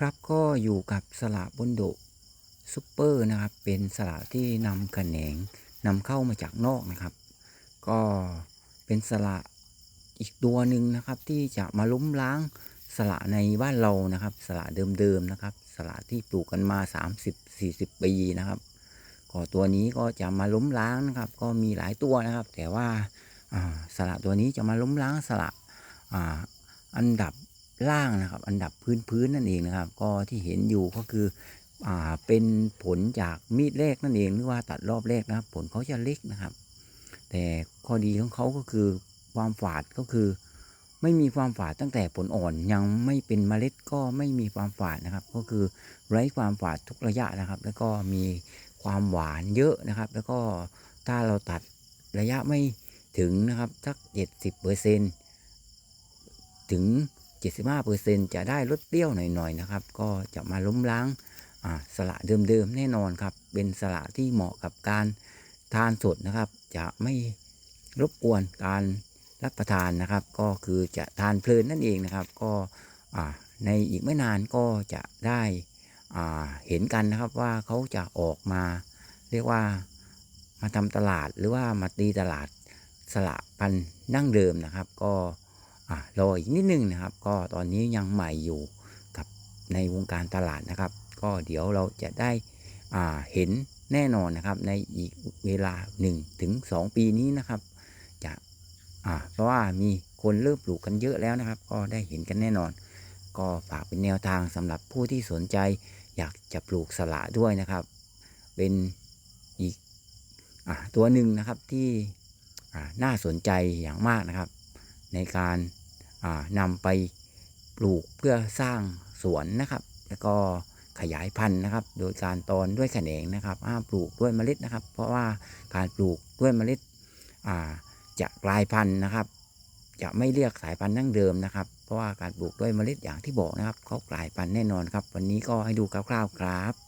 ครับก็อยู่กับสละบนโดซูเปอร์นะครับ เป็นสละที่นำแขนงนำเข้ามาจากนอกนะครับ ก็เป็นสละอีกตัวหนึ่งนะครับที่จะมาล้มล้างสละในบ้านเรานะครับ สละเดิมๆนะครับ สละที่ปลูกกันมา 30-40 ปีนะครับก็ตัวนี้ก็จะมาล้มล้างนะครับ ก็มีหลายตัวนะครับ แต่ว่าอ่าสละตัวนี้จะมาล้มล้างสละอ่าอันดับ ล่างนะครับ อันดับพื้นพื้นนั่นเองนะครับ ก็ที่เห็นอยู่ก็คืออ่าเป็นผลจากมีดแรกนั่นเองหรือว่าตัดรอบแรกนะครับ ผลเขาจะเล็กนะครับ แต่ข้อดีของเขาก็คือความฝาดก็คือ ไม่มีความฝาดตั้งแต่ผลอ่อนยังไม่เป็นเมล็ดก็ไม่มีความฝาดนะครับ ก็คือไร้ความฝาดทุกระยะนะครับ แล้วก็มีความหวานเยอะนะครับ แล้วก็ถ้าเราตัดระยะไม่ถึงนะครับสักเจ็ดสิบเปอร์เซ็นถึง เจ็ดสิบห้าเปอร์เซ็นจะได้รสเปรี้ยวหน่อยๆนะครับ ก็จะมาล้มล้างสละเดิมๆแน่นอนครับ เป็นสละที่เหมาะกับการทานสดนะครับ จะไม่รบกวนการรับประทานนะครับ ก็คือจะทานเพลินนั่นเองนะครับ ก็ในอีกไม่นานก็จะได้เห็นกันนะครับว่าเขาจะออกมา เรียกว่ามาทำตลาดหรือว่ามาตีตลาดสละพันธุ์ดั้งเดิมนะครับ ก็ อ่ารออีกนิดนึงนะครับ ก็ตอนนี้ยังใหม่อยู่กับในวงการตลาดนะครับ ก็เดี๋ยวเราจะได้อ่าเห็นแน่นอนนะครับ ในอีกเวลา1ถึง2ปีนี้นะครับ จะอ่าเพราะว่ามีคนเริ่มปลูกกันเยอะแล้วนะครับ ก็ได้เห็นกันแน่นอน ก็ฝากเป็นแนวทางสำหรับผู้ที่สนใจ อยากจะปลูกสละด้วยนะครับ เป็นอีกอ่าตัวหนึ่งนะครับที่อ่าน่าสนใจอย่างมากนะครับ ในการนำไปปลูกเพื่อสร้างสวนนะครับ แล้วก็ขยายพันธุ์นะครับ โดยการตอนด้วยแขนงนะครับห้ามปลูกด้วยเมล็ดนะครับ เพราะว่าการปลูกด้วยเมล็ดจะกลายพันธุ์นะครับ จะไม่เรียกสายพันธุ์ดั้งเดิมนะครับ เพราะว่าการปลูกด้วยเมล็ดอย่างที่บอกนะครับเขากลายพันธุ์แน่นอนครับ วันนี้ก็ให้ดูคร่าวๆครับ